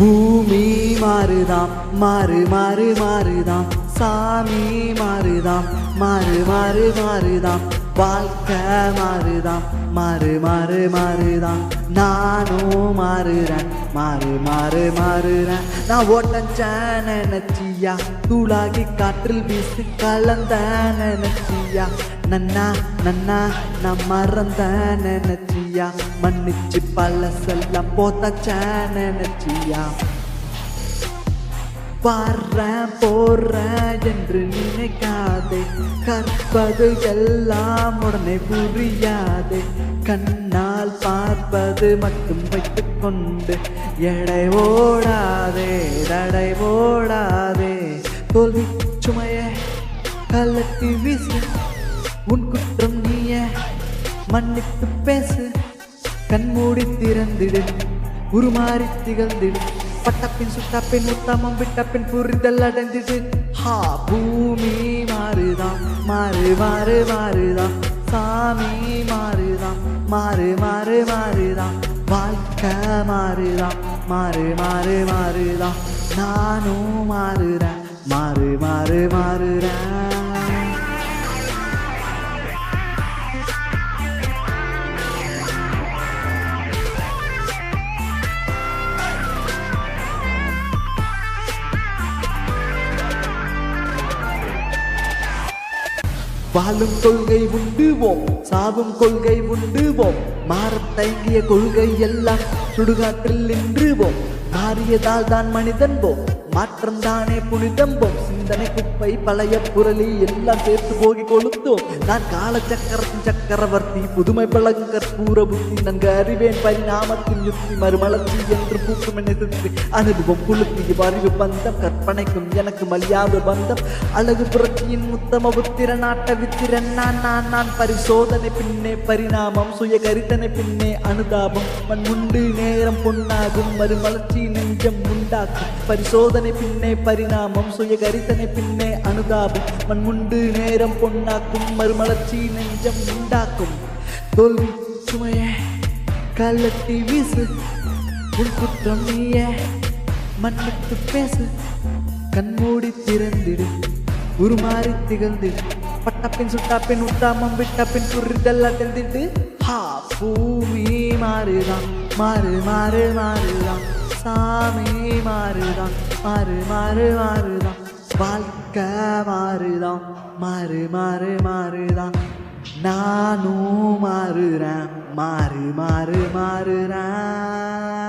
பூமி மாறுதாம் மாறு மாறு மாறுதாம். சாமி மாறுதாம் மாறு மாறு மாறுதாம். வாழ்க்கை மாறுதாம் மாறு மாறு மாறுதான் நானும் மாறுறேன் மாறு மாறு மாறுறேன். நான் ஓட்டஞ்சேன் நினைச்சியா? தூளாகி காற்றில் வீசி கலந்த நினைச்சியா? நன்னா நன்னா நான் மறந்தேன் நினைச்சியா மன்னிச்சு பழசெல்லாம் போத்தச்சேன் நினைச்சியா வர்றேன் போறேன் என்று நினைக்காதே. கற்பது எல்லாம் உடனே புரியாதே. கண்ணால் பார்ப்பது மட்டும் வைத்துக் கொண்டு எடை ஓடாதே தடை ஓடாதே. தோல்வி சுமையே கலத்தி வீசு. உன் குற்றம் நீய. மன்னித்து பேசு. கண்மூடி திறந்திடு. உருமாறி திகழ்ந்திடு. பட்டப்பின் சுட்டப்பின் உத்தமம் விட்டப்பின் புரிதல் அடைந்திடு ஹா பூமி மாறுதான் மாறு மாறு மாறுதான் சாமி மாறுதான் மாறு மாறு மாறுதான் வாழ்க்கை மாறுதான் மாறு மாறு மாறுதான் நானும் மாறுறேன். மாறு மாறு மாறுறேன். வாழும் கொள்கை உண்டுவோம் சாவும் கொள்கை உண்டுவோம் மாறத் தயங்கிய கொள்கை எல்லாம் சுடுகாற்றில் நின்றுவோம். மாறியதால் தான் மனிதன் போம் மாற்றம் தானே புனிதம் சிந்தனை குப்பை பழைய புரளி எல்லாம் சேர்த்து போகி கொளுத்தோம். நான் கால சக்கரத்தின் சக்கரவர்த்தி புதுமை பழகும் கற்பூர புத்தி நன்கு அறிவேன் பரிணாமத்தில் யுத்தி மறுமலர்ச்சி என்று பூக்கும் என்னை அனுபவம் குளுத்தி அறிவு பந்தம் கற்பனைக்கும் எனக்கு மலியாத பந்தம். அழகு புரட்சியின் உத்தம புத்திர நாட்ட வித்திரன் நான் நான் நான். பரிசோதனை பின்னே பரிணாமம் சுய கரித்தனை பின்னே அனுதாபம். மண் உண்டு நேரம் பொன்னாகும் மறுமலர்ச்சி நெஞ்சம் உண்டாக்கும். பரிசோதனை பின்னே பரிணாமம் சுய கரித்தனை பின்னே அனுதாபம். மண் உண்டு நேரம் பொன்னாக்கும் மறுமலர்ச்சி நெஞ்சம் உண்டாக்கும். தோல்வி சுமையே கள்ளட்டி வீசு. உள்குற்றம் நீயே மன்னித்து பேசு. கண்மூடி திறந்திடு உருமாறி திகழ்ந்திடு. பட்டப்பின் சுட்டாப்பின் உத்தாமம் விட்டப்பின் சுருதெல்லாம் அடைந்திடு ஹா பூமி மாறுதான் மாறு மாறு மாறுதான். மாறுதான் மாறு மாறு மாறுதான். வாழ்க்கை மாறுதான் மாறு மாறு மாறுதான். நானும் மாறுறேன் மாறு மாறு மாறுறேன்.